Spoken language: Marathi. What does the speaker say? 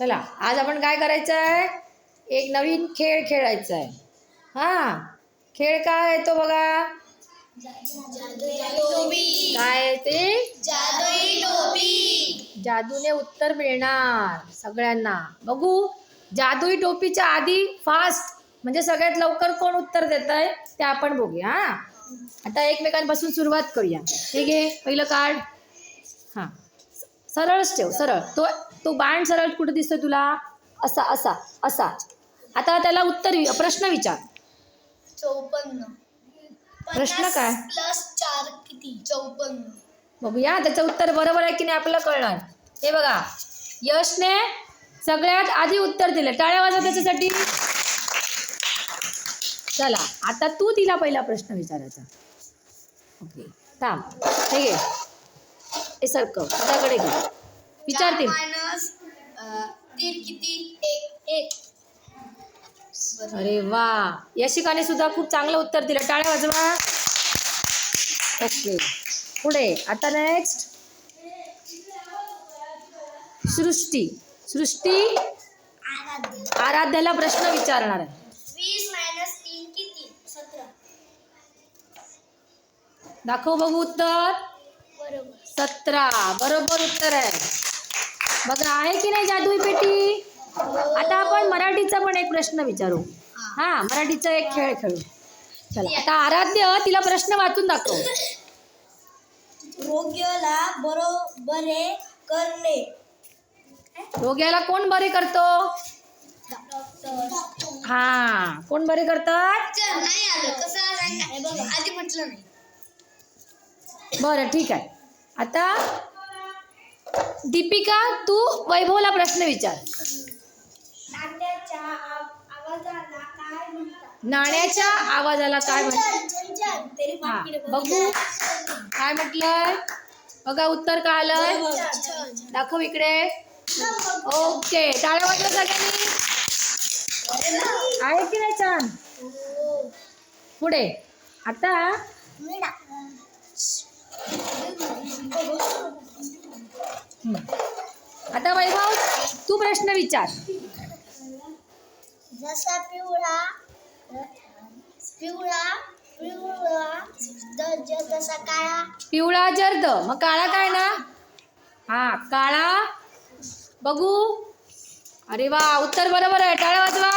चला आज आपण काय करायचं आहे एक नवीन खेळ खेळायचा आहे हा खेळ काय आहे तो बघा. काय ते? जादूने उत्तर मिळणार सगळ्यांना. बघू जादुई टोपीच्या आधी फास्ट म्हणजे सगळ्यात लवकर कोण उत्तर देत आहे ते आपण बघूया हा. आता एकमेकांपासून सुरुवात करूया. हे घे पहिलं कार्ड हां. सरळच ठेव सरळ. तो तो बाण सरळ कुठे दिसतोय तुला? असा असा असा. आता त्याला उत्तर प्रश्न विचार. चौपन्न. प्रश्न काय? प्लस चार किती? चौपन्न. बघूया त्याचं उत्तर बरोबर आहे की नाही आपल्याला कळणार. हे बघा यशने सगळ्यात आधी उत्तर दिलं. टाळ्या वाजवा त्याच्यासाठी. चला आता तू तिला पहिला प्रश्न विचारायचा. ओके थांब. हे घे. हे सरकव तुझ्याकडे घे. विचारते. मायनस तीन किती? एक. एक. अरे वा. यशिकाने सुद्धा खूप चांगलं उत्तर दिलं. टाळ्या वाजवा. ओके. पुढे. आता नेक्स्ट सृष्टी. सृष्टी आराध्य. आराध्याला प्रश्न विचारणार आहे. दाखव बघू उत्तर. सतरा. बरोबर उत्तर आहे. बघा आहे की नाही जादुई पेटी? आता आपण मराठीचा पण एक प्रश्न विचारू. हा मराठीचा एक खेळ खेळू. चला आता आराध्य तिला प्रश्न वाचून दाखव. रोग्याला बरोबरे करणे. रोग्याला कोण बरे करतो? हा कोण बरे करतात? नाही आलं. कसं सांगा आधी म्हटलं नाही. बरं ठीक आहे. आता दीपिका तू वैभवला प्रश्न विचार. नाण्याच्या आवाजाला काय म्हणतात? हा बघू. काय म्हटलंय? बघा उत्तर काय आलंय. दाखव इकडे. ओके टाळ्या वाजवा सगळ्यांनी. आहे की नाही छान? पुढे. आता आता वैभव तू प्रश्न विचार. जसा पिवळा पिवळा पिवळा जसा काळा. पिवळा जर्द मग काळा काय ना? हा काळा. बघू. अरे वा उत्तर बरोबर आहे. टाळ्या वाजवा.